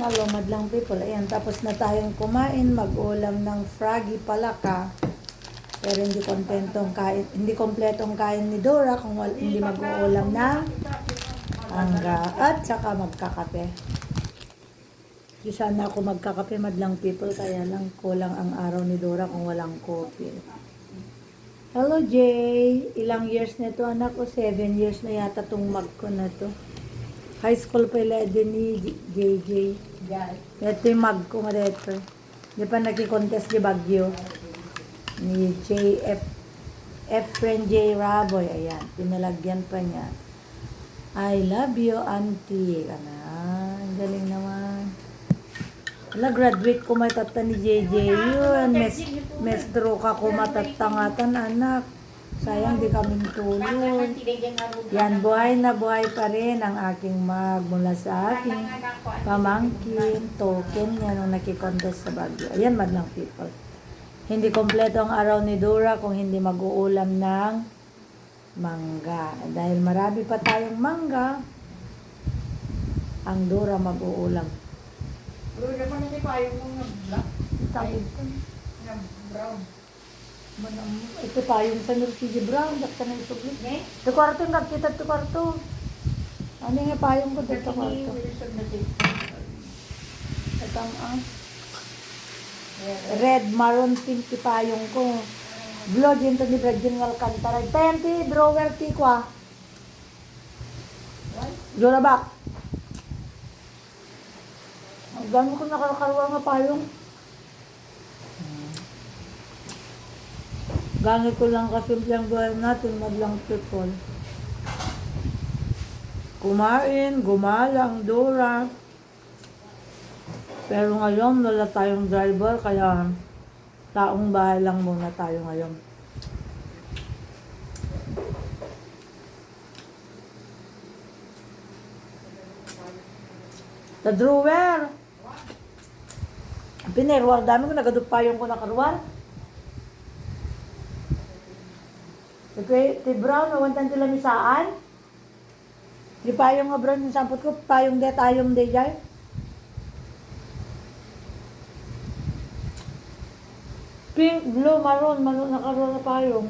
na lumad lang people. Ayan, tapos na tayong kumain, mag-ulam ng froggy palaka. Pero hindi kontentong kain, hindi kompletong kain ni Dora kung wal, hindi mag-uulam ng angga at saka magkakape. Di sana ako magkakape madlang people, kaya lang kulang ang araw ni Dora kung walang kopi. Hello Jay, ilang years na to anak ko? Seven years na yata tong mag ko na to. High school pa ila din ni JJ. Ito yung mag ko nga dito. Di pa nagki-contest di Bagyo. Ni JF F. Friend J. Raboy. Ayan, pinalagyan pa niya. I love you, auntie. Kana, ang galing naman. Wala, graduate ko matata ni JJ yun. Mes, mestro ka ko matatangatan, anak. Sayang, di kami tulog. Yan, buhay na buhay pa rin ang aking mag mula sa aking pamangkin, token niya nung nakikontest sa Baguio. Ayan, madlang people. Hindi kompleto ang araw ni Dora kung hindi mag-uulam ng mangga. Dahil marami pa tayong mangga, ang Dora mag-uulam. Pero naman hindi pa yung mga black Tawag ko. na brown. Ito pa yung sa Mercedes Brown, dakta na isuglit. Ne? Ito kwarto yung kakita ito kwarto. Ano nga payong ko dito kwarto? Wilson na din. Ito ang ah. Red, maroon, pink payong ko. Blue, din to ni Brad General Alcantara. Tenti, drawer, ti kwa. Dora back. Ang dami ko nakakaruwa nga payong. Gamit ko lang kasimple ang buhay natin, madlang people. Kumain, gumalang, Dora. Pero ngayon, wala tayong driver, kaya taong bahay lang muna tayo ngayon. The drawer! Pinerwar, dami ko nagadupayong ko na karwar. Ti brown, nawantan tila misaan. Di payong nga brown yung sampot ko, payong de tayong de jay. Pink, blue, maroon, maroon, nakaroon na payong.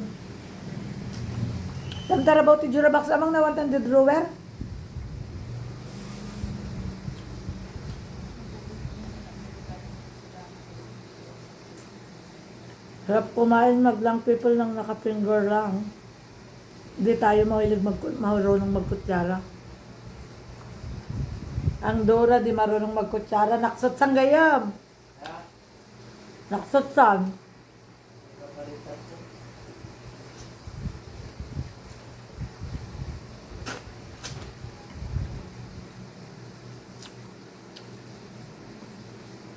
Tamtara ba ti Jurabox amang nawantan di drawer? Harap kumain maglang people ng nakafinger lang. Hindi tayo mahilig mag marunong magkutsara. Ang Dora di marunong magkutsara. Naksot sang gayam. Naksot sang.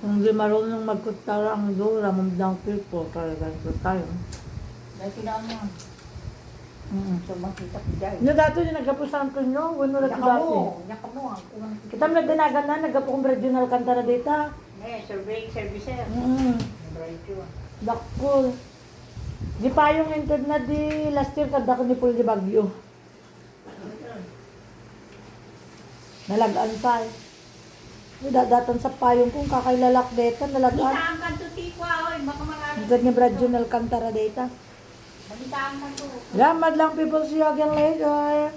Kung di marunong magkutsara ang Dora, mamdang people, talaga ito tayo. Dahil kailangan mo. Mm. So makita ko dahil. Yung dato yung nagkapusan ko nyo, wano na Yaka dati. mo. Kita mo nagdanagan na, nagkapo kong regional kantara data. Ne, surveying services. Mm. Dakol. Di pa yung na di last year kada ko ni Paul di Bagyo. Nalagaan pa eh. Dadatan sa payong kung kakailalak data, nalagaan. Balitaan ka to, Tikwa. Oy, baka marami. Ganyan regional kantara data. Balitaan ka to. Ramad lang people see you again later.